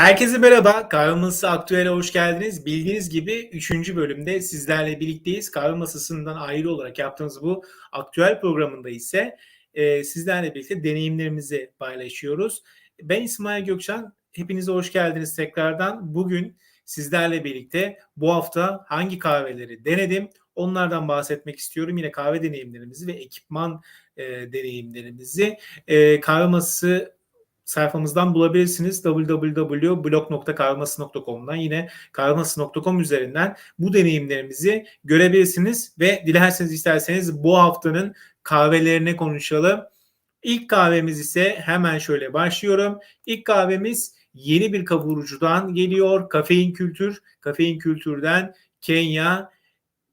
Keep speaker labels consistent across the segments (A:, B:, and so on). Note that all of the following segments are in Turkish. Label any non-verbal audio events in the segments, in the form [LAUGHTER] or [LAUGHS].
A: Herkese merhaba. Kahve Masası Aktüel'e hoş geldiniz. Bildiğiniz gibi 3. bölümde sizlerle birlikteyiz. Kahve Masası'ndan ayrı olarak yaptığımız bu aktüel programında ise e, sizlerle birlikte deneyimlerimizi paylaşıyoruz. Ben İsmail Gökçen. Hepinize hoş geldiniz tekrardan. Bugün sizlerle birlikte bu hafta hangi kahveleri denedim onlardan bahsetmek istiyorum. Yine kahve deneyimlerimizi ve ekipman e, deneyimlerimizi e, kahve masası sayfamızdan bulabilirsiniz. www.blog.kahveması.com'dan yine kahveması.com üzerinden bu deneyimlerimizi görebilirsiniz ve dilerseniz isterseniz bu haftanın kahvelerine konuşalım. İlk kahvemiz ise hemen şöyle başlıyorum. İlk kahvemiz yeni bir kavurucudan geliyor. Kafein Kültür. Kafein Kültür'den Kenya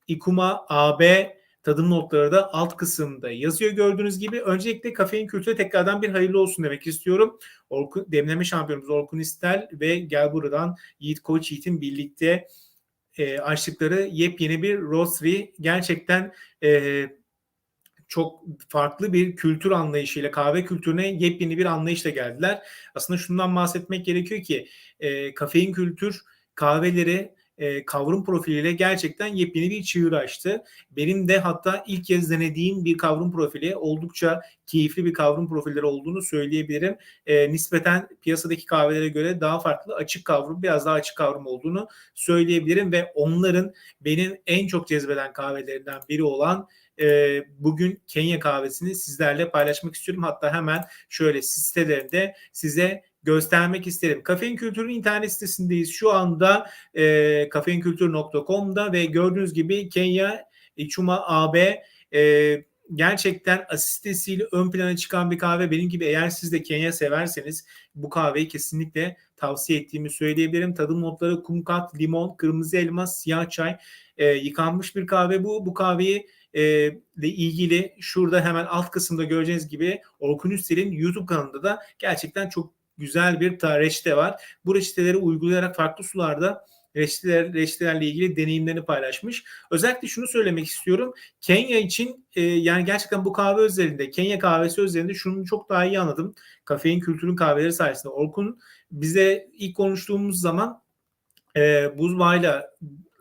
A: Ikuma AB tadım notları da alt kısımda yazıyor gördüğünüz gibi. Öncelikle kafein kültürü tekrardan bir hayırlı olsun demek istiyorum. Orkun, demleme şampiyonumuz Orkun İstel ve gel buradan Yiğit Koç Yiğit'in birlikte e, açtıkları yepyeni bir roastery gerçekten e, çok farklı bir kültür anlayışıyla kahve kültürüne yepyeni bir anlayışla geldiler. Aslında şundan bahsetmek gerekiyor ki e, kafein kültür kahveleri e, kavrum profiliyle gerçekten yepyeni bir çığır açtı. Benim de hatta ilk kez denediğim bir kavrum profili oldukça keyifli bir kavrum profilleri olduğunu söyleyebilirim. E, nispeten piyasadaki kahvelere göre daha farklı açık kavrum, biraz daha açık kavrum olduğunu söyleyebilirim ve onların benim en çok cezbeden kahvelerinden biri olan e, bugün Kenya kahvesini sizlerle paylaşmak istiyorum. Hatta hemen şöyle sitelerinde size göstermek isterim. Kafein Kültür'ün internet sitesindeyiz. Şu anda e, kafeinkültür.com'da ve gördüğünüz gibi Kenya Ichuma AB e, gerçekten asistesiyle ön plana çıkan bir kahve. Benim gibi eğer siz de Kenya severseniz bu kahveyi kesinlikle tavsiye ettiğimi söyleyebilirim. Tadım notları kumkat, limon, kırmızı elma, siyah çay. E, yıkanmış bir kahve bu. Bu kahveyi e, ile ilgili şurada hemen alt kısımda göreceğiniz gibi Orkun Üstel'in YouTube kanalında da gerçekten çok güzel bir reçete var. Bu reçeteleri uygulayarak farklı sularda reçeteler, reçetelerle ilgili deneyimlerini paylaşmış. Özellikle şunu söylemek istiyorum. Kenya için e, yani gerçekten bu kahve özelinde, Kenya kahvesi özelinde şunu çok daha iyi anladım. Kafein kültürün kahveleri sayesinde. Orkun bize ilk konuştuğumuz zaman e, buzbağıyla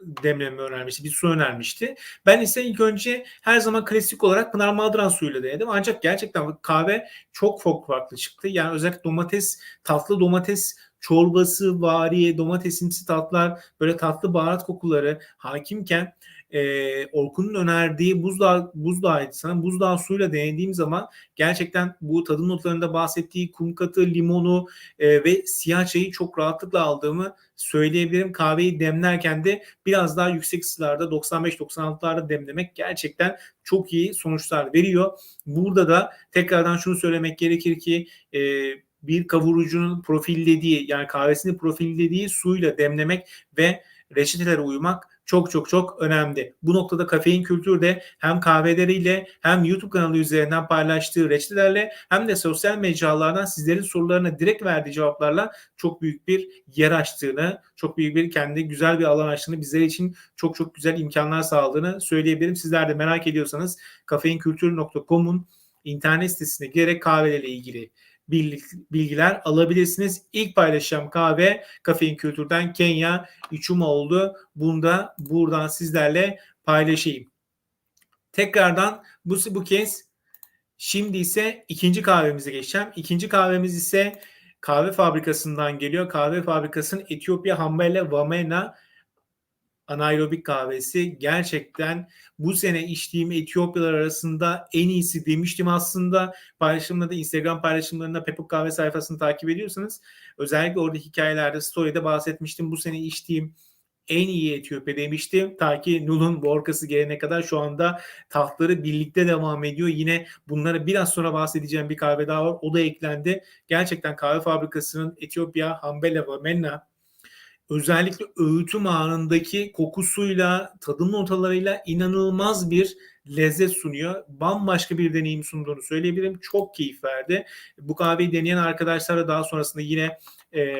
A: demleme önermişti. Bir su önermişti. Ben ise ilk önce her zaman klasik olarak Pınar Madran suyuyla denedim. Ancak gerçekten kahve çok çok farklı çıktı. Yani özellikle domates, tatlı domates çorbası, variye, domatesimsi tatlar, böyle tatlı baharat kokuları hakimken e, Orkun'un önerdiği buzdağı, buzdağıydı sana. Buzdağ suyla denediğim zaman gerçekten bu tadım notlarında bahsettiği kum katı, limonu e, ve siyah çayı çok rahatlıkla aldığımı söyleyebilirim. Kahveyi demlerken de biraz daha yüksek ısılarda 95-96'larda demlemek gerçekten çok iyi sonuçlar veriyor. Burada da tekrardan şunu söylemek gerekir ki e, bir kavurucunun profillediği yani kahvesini profillediği suyla demlemek ve reçetelere uymak çok çok çok önemli. Bu noktada kafein kültürü de hem kahveleriyle hem YouTube kanalı üzerinden paylaştığı reçetelerle hem de sosyal mecralardan sizlerin sorularına direkt verdiği cevaplarla çok büyük bir yer açtığını, çok büyük bir kendi güzel bir alan açtığını, bizler için çok çok güzel imkanlar sağladığını söyleyebilirim. Sizler de merak ediyorsanız kafeinkültür.com'un internet sitesine girerek kahvelerle ilgili bilgiler alabilirsiniz. İlk paylaşacağım kahve Kafein Kültür'den Kenya Ichuma oldu. Bunu da buradan sizlerle paylaşayım. Tekrardan bu, bu kez şimdi ise ikinci kahvemize geçeceğim. İkinci kahvemiz ise kahve fabrikasından geliyor. Kahve fabrikasının Etiyopya Hambele Vamena anaerobik kahvesi gerçekten bu sene içtiğim Etiyopyalar arasında en iyisi demiştim aslında. Paylaşımda da Instagram paylaşımlarında Pepuk Kahve sayfasını takip ediyorsanız özellikle orada hikayelerde story'de bahsetmiştim. Bu sene içtiğim en iyi Etiyopya demiştim. Ta ki Nul'un Borkası gelene kadar şu anda tahtları birlikte devam ediyor. Yine bunları biraz sonra bahsedeceğim bir kahve daha var. O da eklendi. Gerçekten kahve fabrikasının Etiyopya, Hambele ve Menna özellikle öğütüm anındaki kokusuyla, tadım notalarıyla inanılmaz bir lezzet sunuyor. Bambaşka bir deneyim sunduğunu söyleyebilirim. Çok keyif verdi. Bu kahveyi deneyen arkadaşlara daha sonrasında yine e,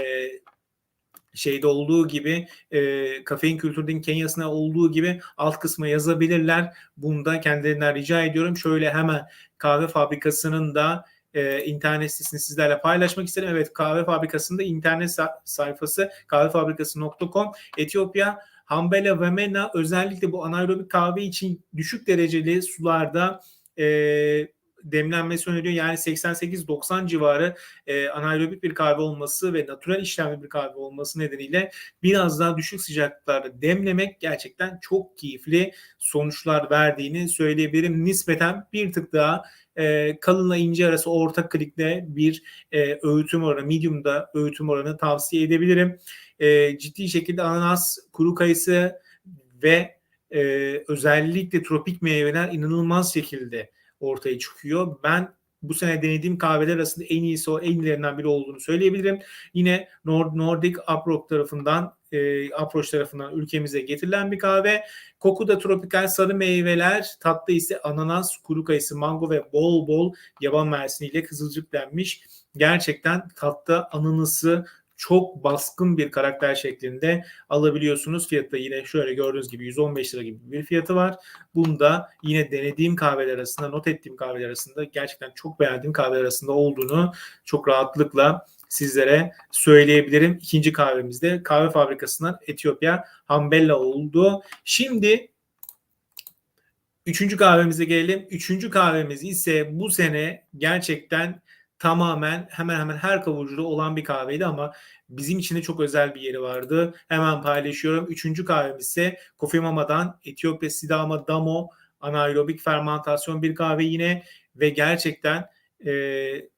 A: şeyde olduğu gibi e, kafein kültürünün Kenya'sına olduğu gibi alt kısma yazabilirler. Bunu da kendilerinden rica ediyorum. Şöyle hemen kahve fabrikasının da e, internet sitesini sizlerle paylaşmak isterim. Evet kahve fabrikasında internet sa- sayfası kahvefabrikası.com Etiyopya Hambela ve Mena özellikle bu anaerobik kahve için düşük dereceli sularda e, demlenmesi öneriyor. Yani 88-90 civarı e, anaerobik bir kahve olması ve natürel işlemli bir kahve olması nedeniyle biraz daha düşük sıcaklıklarda demlemek gerçekten çok keyifli sonuçlar verdiğini söyleyebilirim. Nispeten bir tık daha e, kalınla ince arası orta klikte bir e, öğütüm oranı, medium'da öğütüm oranı tavsiye edebilirim. E, ciddi şekilde ananas, kuru kayısı ve e, özellikle tropik meyveler inanılmaz şekilde ortaya çıkıyor. Ben bu sene denediğim kahveler arasında en iyisi o en iyilerinden biri olduğunu söyleyebilirim. Yine Nord Nordic Approach tarafından e, Approach tarafından ülkemize getirilen bir kahve. Koku da tropikal sarı meyveler, tatlı ise ananas, kuru kayısı, mango ve bol bol yaban mersiniyle kızılcıklenmiş. Gerçekten tatlı ananası çok baskın bir karakter şeklinde alabiliyorsunuz. Fiyatı da yine şöyle gördüğünüz gibi 115 lira gibi bir fiyatı var. Bunda yine denediğim kahveler arasında, not ettiğim kahveler arasında gerçekten çok beğendiğim kahveler arasında olduğunu çok rahatlıkla sizlere söyleyebilirim. İkinci kahvemizde kahve fabrikasından Etiyopya Hambella oldu. Şimdi üçüncü kahvemize gelelim. Üçüncü kahvemiz ise bu sene gerçekten tamamen hemen hemen her kavurucuda olan bir kahveydi ama bizim için de çok özel bir yeri vardı. Hemen paylaşıyorum. Üçüncü kahvemiz ise Coffee Mama'dan Etiyopya Sidama Damo anaerobik fermentasyon bir kahve yine ve gerçekten e,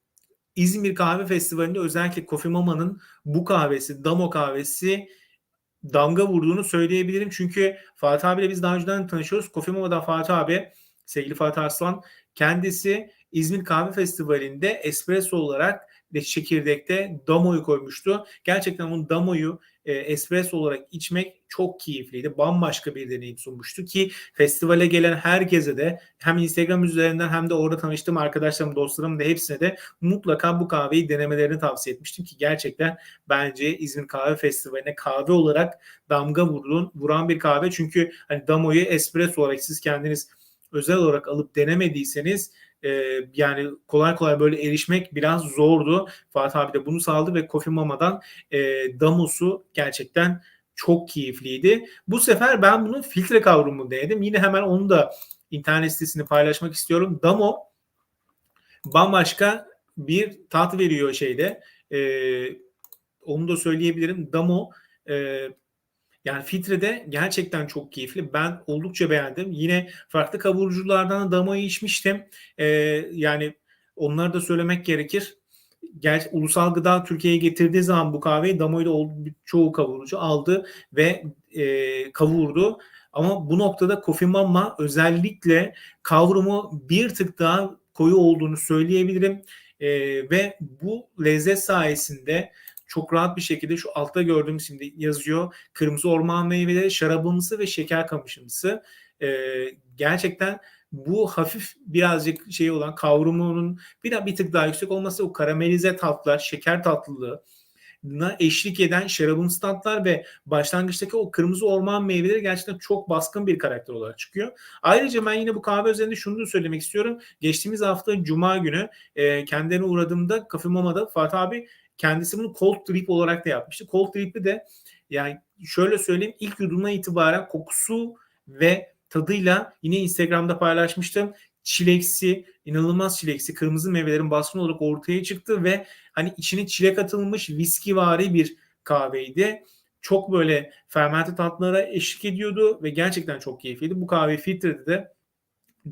A: İzmir Kahve Festivali'nde özellikle Coffee Mama'nın bu kahvesi, Damo kahvesi damga vurduğunu söyleyebilirim. Çünkü Fatih abiyle biz daha önceden tanışıyoruz. Coffee Mama'dan Fatih abi, sevgili Fatih Arslan kendisi İzmir Kahve Festivali'nde espresso olarak ve çekirdekte Damo'yu koymuştu. Gerçekten onun Damo'yu e, espresso olarak içmek çok keyifliydi. Bambaşka bir deneyim sunmuştu ki festivale gelen herkese de hem Instagram üzerinden hem de orada tanıştığım arkadaşlarım, dostlarım da hepsine de mutlaka bu kahveyi denemelerini tavsiye etmiştim ki gerçekten bence İzmir Kahve Festivali'ne kahve olarak damga vurun, vuran bir kahve. Çünkü hani Damo'yu espresso olarak siz kendiniz özel olarak alıp denemediyseniz e, yani kolay kolay böyle erişmek biraz zordu. Fatih abi de bunu sağladı ve Coffee Mama'dan e, Damus'u gerçekten çok keyifliydi. Bu sefer ben bunun filtre kavrumu denedim. Yine hemen onu da internet sitesini paylaşmak istiyorum. Damo bambaşka bir tat veriyor şeyde. E, onu da söyleyebilirim. Damo e, yani filtrede gerçekten çok keyifli. Ben oldukça beğendim. Yine farklı kavuruculardan da damayı içmiştim. Ee, yani onları da söylemek gerekir. Ger Ulusal Gıda Türkiye'ye getirdiği zaman bu kahveyi damayla çoğu kavurucu aldı ve e, kavurdu. Ama bu noktada Kofi Mama özellikle kavrumu bir tık daha koyu olduğunu söyleyebilirim. E, ve bu lezzet sayesinde çok rahat bir şekilde şu altta gördüğüm şimdi yazıyor. Kırmızı orman meyveleri, şarabımsı ve şeker kamışımsı. Ee, gerçekten bu hafif birazcık şey olan kavrumunun bir, bir tık daha yüksek olması o karamelize tatlar, şeker tatlılığı eşlik eden şarabımsı tatlar ve başlangıçtaki o kırmızı orman meyveleri gerçekten çok baskın bir karakter olarak çıkıyor. Ayrıca ben yine bu kahve üzerinde şunu da söylemek istiyorum. Geçtiğimiz hafta Cuma günü e, kendilerine uğradığımda Kafe Mama'da Fatih abi Kendisi bunu cold drip olarak da yapmıştı. Cold drip'i de yani şöyle söyleyeyim ilk yudumuna itibaren kokusu ve tadıyla yine Instagram'da paylaşmıştım. Çileksi, inanılmaz çileksi, kırmızı meyvelerin baskın olarak ortaya çıktı ve hani içine çilek atılmış viskivari bir kahveydi. Çok böyle fermente tatlara eşlik ediyordu ve gerçekten çok keyifliydi. Bu kahve filtrede de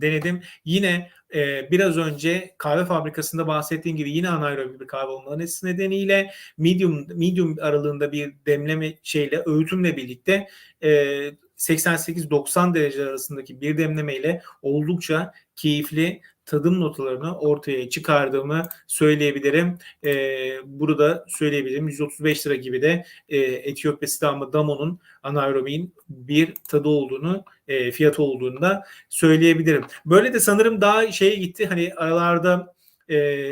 A: denedim. Yine e, biraz önce kahve fabrikasında bahsettiğim gibi yine anaerobik bir kahve olması nedeniyle medium medium aralığında bir demleme şeyle öğütümle birlikte e, 88-90 derece arasındaki bir demlemeyle oldukça keyifli tadım notalarını ortaya çıkardığımı söyleyebilirim. E, burada söyleyebilirim. 135 lira gibi de e, Etiyopya Sidama Damo'nun anaerobiğin bir tadı olduğunu, e, fiyatı olduğunu da söyleyebilirim. Böyle de sanırım daha şeye gitti. Hani aralarda e,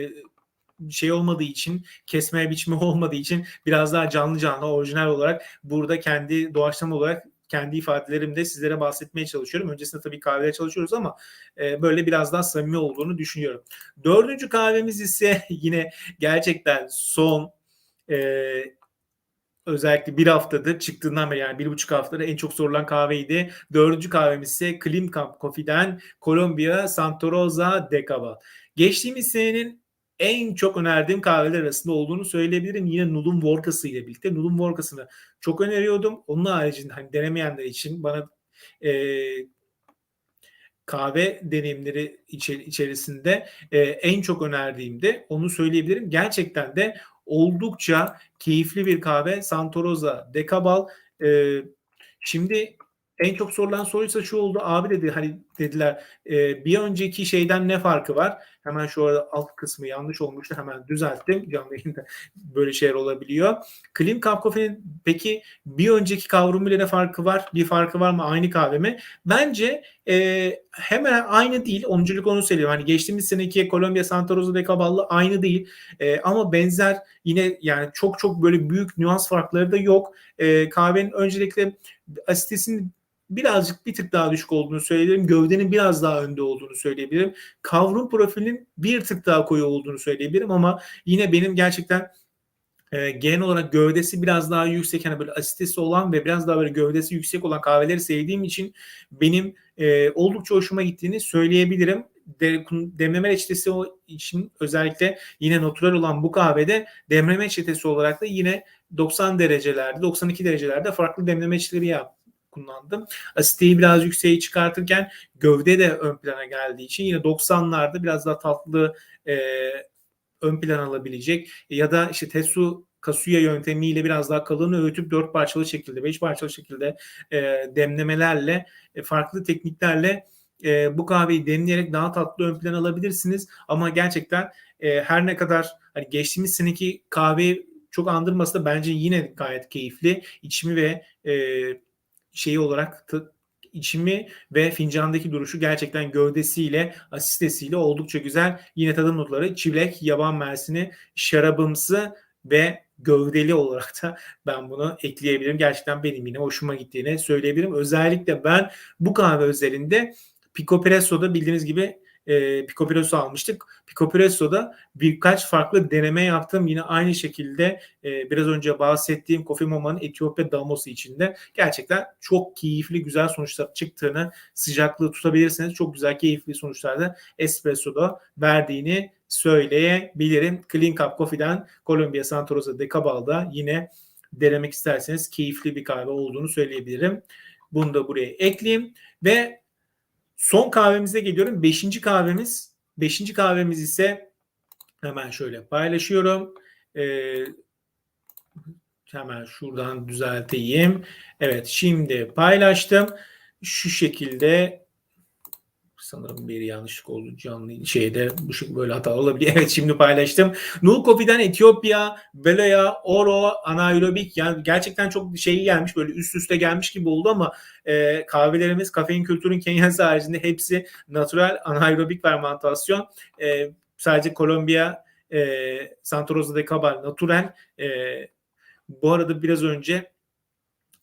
A: şey olmadığı için kesme biçme [LAUGHS] olmadığı için biraz daha canlı canlı orijinal olarak burada kendi doğaçlama olarak kendi ifadelerimde sizlere bahsetmeye çalışıyorum. Öncesinde tabii kahvede çalışıyoruz ama e, böyle biraz daha samimi olduğunu düşünüyorum. Dördüncü kahvemiz ise [LAUGHS] yine gerçekten son e, özellikle bir haftadır çıktığından beri yani bir buçuk haftada en çok sorulan kahveydi. Dördüncü kahvemiz ise Klim Camp Coffee'den Colombia Santa Rosa. Geçtiğimiz senenin en çok önerdiğim kahveler arasında olduğunu söyleyebilirim. Yine Nulum Vorkası ile birlikte. Nulum Vorkası'nı çok öneriyordum. Onun haricinde hani denemeyenler için bana e, kahve deneyimleri içerisinde e, en çok önerdiğimde onu söyleyebilirim. Gerçekten de oldukça keyifli bir kahve. Santa Rosa Decabal. E, şimdi en çok sorulan soruysa şu oldu. Abi dedi hani dediler e, bir önceki şeyden ne farkı var? Hemen şu arada alt kısmı yanlış olmuştu. Hemen düzelttim. Canlı yayında böyle şeyler olabiliyor. Klim Kapkofe'nin peki bir önceki kavrumuyla ne farkı var? Bir farkı var mı? Aynı kahve mi? Bence e, hemen aynı değil. Onunculuk onu söylüyorum. Hani geçtiğimiz seneki Kolombiya Santa Rosa de Caballo aynı değil. E, ama benzer yine yani çok çok böyle büyük nüans farkları da yok. E, kahvenin öncelikle asitesinin birazcık bir tık daha düşük olduğunu söyleyebilirim. Gövdenin biraz daha önde olduğunu söyleyebilirim. Kavrum profilinin bir tık daha koyu olduğunu söyleyebilirim ama yine benim gerçekten e, genel olarak gövdesi biraz daha yüksek hani böyle asitesi olan ve biraz daha böyle gövdesi yüksek olan kahveleri sevdiğim için benim e, oldukça hoşuma gittiğini söyleyebilirim. De, demleme reçetesi için özellikle yine natural olan bu kahvede demleme reçetesi olarak da yine 90 derecelerde 92 derecelerde farklı demleme reçeteleri yap, kullandım. Asiteyi biraz yükseğe çıkartırken gövde de ön plana geldiği için yine 90'larda biraz daha tatlı e, ön plan alabilecek ya da işte Tesu Kasuya yöntemiyle biraz daha kalını öğütüp dört parçalı şekilde, beş parçalı şekilde e, demlemelerle, e, farklı tekniklerle e, bu kahveyi demleyerek daha tatlı ön plan alabilirsiniz. Ama gerçekten e, her ne kadar hani geçtiğimiz seneki kahve çok andırmasa da bence yine gayet keyifli. İçimi ve e, şeyi olarak içimi ve fincandaki duruşu gerçekten gövdesiyle, asistesiyle oldukça güzel. Yine tadım notları çilek, yaban mersini, şarabımsı ve gövdeli olarak da ben bunu ekleyebilirim. Gerçekten benim yine hoşuma gittiğini söyleyebilirim. Özellikle ben bu kahve özelinde Pico Presso'da bildiğiniz gibi e, Pico Presso almıştık. Pico Presso'da birkaç farklı deneme yaptım. Yine aynı şekilde e, biraz önce bahsettiğim Kofi Moma'nın Etiyopya Damosu içinde gerçekten çok keyifli güzel sonuçlar çıktığını sıcaklığı tutabilirseniz çok güzel keyifli sonuçlarda Espresso'da verdiğini söyleyebilirim. Clean Cup Coffee'den Colombia Santa Rosa de Cabal'da yine denemek isterseniz keyifli bir kahve olduğunu söyleyebilirim. Bunu da buraya ekleyeyim ve Son kahvemize geliyorum. Beşinci kahvemiz. Beşinci kahvemiz ise hemen şöyle paylaşıyorum. Ee, hemen şuradan düzelteyim. Evet şimdi paylaştım. Şu şekilde Sanırım bir yanlışlık oldu canlı şeyde bu şey böyle hata olabilir. [LAUGHS] Evet şimdi paylaştım. Null Coffee'den Etiyopya, Belaya, Oro, anaerobik yani gerçekten çok şeyi gelmiş böyle üst üste gelmiş gibi oldu ama e, kahvelerimiz kafein kültürün Kenya'sı haricinde hepsi natural anaerobik fermentasyon. E, sadece Kolombiya, e, Santa Rosa de Cabal natural. E, bu arada biraz önce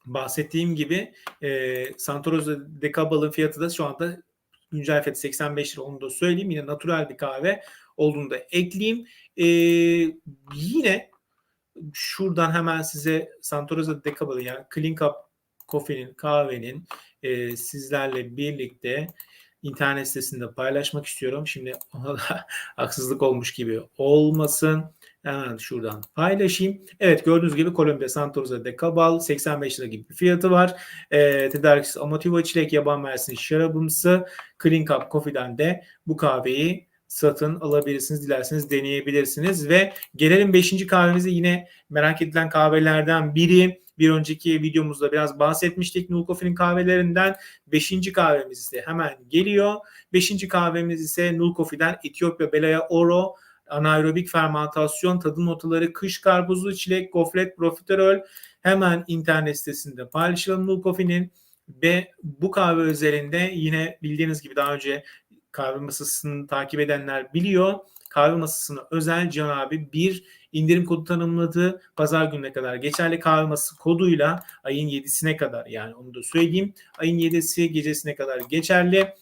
A: bahsettiğim gibi e, Santa Rosa de Cabal'ın fiyatı da şu anda güncel fiyatı 85 lira onu da söyleyeyim. Yine natural bir kahve olduğunu da ekleyeyim. Ee, yine şuradan hemen size Santa Rosa Decabal'ı yani Clean Cup Coffee'nin kahvenin e, sizlerle birlikte internet sitesinde paylaşmak istiyorum. Şimdi ona da [LAUGHS] haksızlık olmuş gibi olmasın. Hemen şuradan paylaşayım. Evet gördüğünüz gibi Kolombiya Santosa de Cabal 85 lira gibi bir fiyatı var. E, tedarikçisi Amotivo Çilek Yaban Mersin şarabımsı Clean Cup Coffee'den de bu kahveyi satın alabilirsiniz. Dilerseniz deneyebilirsiniz. Ve gelelim 5. kahvemize yine merak edilen kahvelerden biri. Bir önceki videomuzda biraz bahsetmiştik Null Coffee'nin kahvelerinden. 5. kahvemiz ise hemen geliyor. 5. kahvemiz ise Null Coffee'den Etiyopya Belaya Oro anaerobik fermentasyon, tadı notaları, kış karpuzu, çilek, gofret, profiterol hemen internet sitesinde paylaşalım Null Coffee'nin ve bu kahve üzerinde yine bildiğiniz gibi daha önce kahve masasını takip edenler biliyor. kahve masasına özel Can abi bir indirim kodu tanımladı. Pazar gününe kadar geçerli kahve masası koduyla ayın 7'sine kadar yani onu da söyleyeyim. Ayın 7'si gecesine kadar geçerli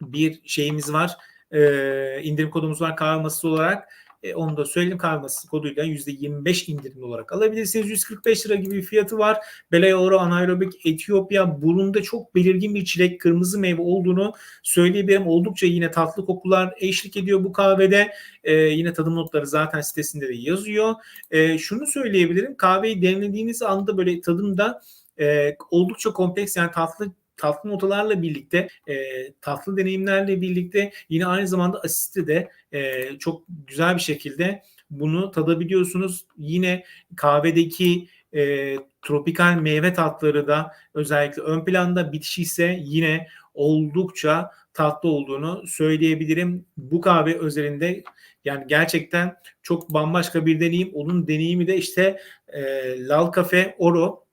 A: bir şeyimiz var. Ee, indirim kodumuz var kahve olarak. E, onu da söyledim kahve koduyla %25 indirimli olarak alabilirsiniz. 145 lira gibi bir fiyatı var. Belay Oro Anaerobik Etiyopya burunda çok belirgin bir çilek kırmızı meyve olduğunu söyleyebilirim. Oldukça yine tatlı kokular eşlik ediyor bu kahvede. E, yine tadım notları zaten sitesinde de yazıyor. E, şunu söyleyebilirim. Kahveyi demlediğiniz anda böyle tadımda e, oldukça kompleks yani tatlı tatlı notalarla birlikte e, tatlı deneyimlerle birlikte yine aynı zamanda asisti de e, çok güzel bir şekilde bunu tadabiliyorsunuz. Yine kahvedeki e, tropikal meyve tatları da özellikle ön planda bitişi ise yine oldukça tatlı olduğunu söyleyebilirim. Bu kahve özelinde yani gerçekten çok bambaşka bir deneyim. Onun deneyimi de işte e, Lal Cafe Oro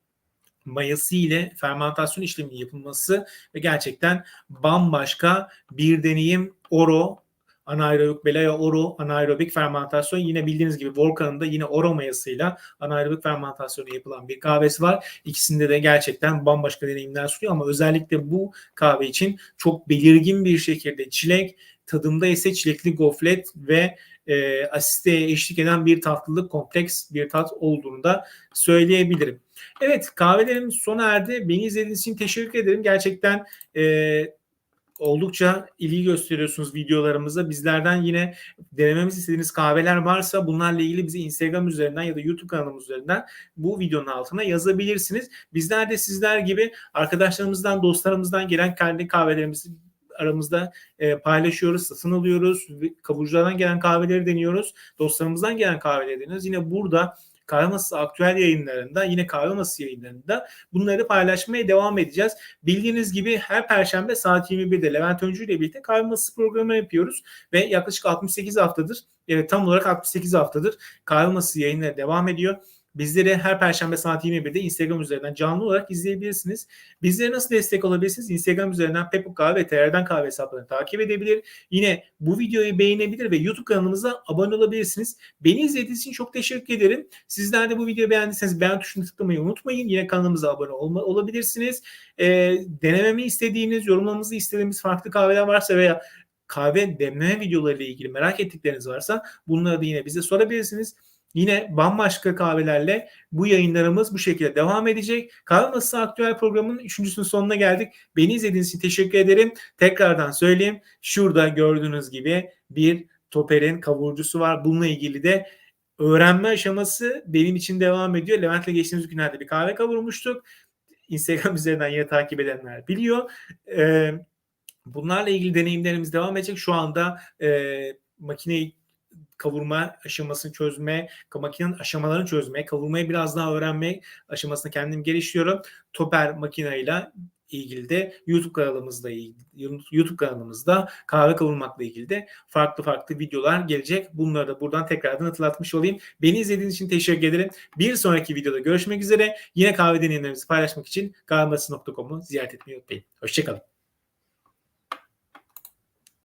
A: mayası ile fermentasyon işleminin yapılması ve gerçekten bambaşka bir deneyim. Oro anaerobik belaya oro anaerobik fermentasyon yine bildiğiniz gibi Volkan'ın da yine oro mayasıyla anaerobik fermentasyonu yapılan bir kahvesi var. İkisinde de gerçekten bambaşka deneyimler sunuyor ama özellikle bu kahve için çok belirgin bir şekilde çilek, tadımda ise çilekli goflet ve e, asisteye eşlik eden bir tatlılık, kompleks bir tat olduğunu da söyleyebilirim. Evet kahvelerimiz sona erdi. Beni izlediğiniz için teşekkür ederim. Gerçekten e, oldukça ilgi gösteriyorsunuz videolarımıza. Bizlerden yine denememizi istediğiniz kahveler varsa bunlarla ilgili bizi Instagram üzerinden ya da YouTube kanalımız üzerinden bu videonun altına yazabilirsiniz. Bizler de sizler gibi arkadaşlarımızdan, dostlarımızdan gelen kendi kahvelerimizi aramızda e, paylaşıyoruz, satın alıyoruz. Kavuculardan gelen kahveleri deniyoruz. Dostlarımızdan gelen kahveleri deniyoruz. Yine burada Kahve aktüel yayınlarında yine Kahve yayınlarında bunları paylaşmaya devam edeceğiz. Bildiğiniz gibi her perşembe saat 21'de Levent Öncü ile birlikte Kahve programı yapıyoruz ve yaklaşık 68 haftadır evet tam olarak 68 haftadır Kahve Masası devam ediyor. Bizleri her perşembe saat 21'de Instagram üzerinden canlı olarak izleyebilirsiniz. Bizlere nasıl destek olabilirsiniz? Instagram üzerinden Pepuk Kahve ve TR'den Kahve hesaplarını takip edebilir. Yine bu videoyu beğenebilir ve YouTube kanalımıza abone olabilirsiniz. Beni izlediğiniz için çok teşekkür ederim. Sizler de bu videoyu beğendiyseniz beğen tuşunu tıklamayı unutmayın. Yine kanalımıza abone olma, olabilirsiniz. E, denememi istediğiniz, yorumlamamızı istediğimiz farklı kahveler varsa veya kahve demleme videoları ile ilgili merak ettikleriniz varsa bunları da yine bize sorabilirsiniz. Yine bambaşka kahvelerle bu yayınlarımız bu şekilde devam edecek. Kahve Masası Aktüel programının üçüncüsünün sonuna geldik. Beni izlediğiniz için teşekkür ederim. Tekrardan söyleyeyim. Şurada gördüğünüz gibi bir Toper'in kavurucusu var. Bununla ilgili de öğrenme aşaması benim için devam ediyor. Levent'le geçtiğimiz günlerde bir kahve kavurmuştuk. Instagram [LAUGHS] üzerinden yine takip edenler biliyor. Bunlarla ilgili deneyimlerimiz devam edecek. Şu anda makineyi kavurma aşamasını çözme, makinenin aşamalarını çözme, kavurmayı biraz daha öğrenme aşamasını kendim geliştiriyorum. Toper makineyle ilgili de YouTube kanalımızda YouTube kanalımızda kahve kavurmakla ilgili de farklı farklı videolar gelecek. Bunları da buradan tekrardan hatırlatmış olayım. Beni izlediğiniz için teşekkür ederim. Bir sonraki videoda görüşmek üzere. Yine kahve deneyimlerimizi paylaşmak için kahveması.com'u ziyaret etmeyi unutmayın. Hoşçakalın.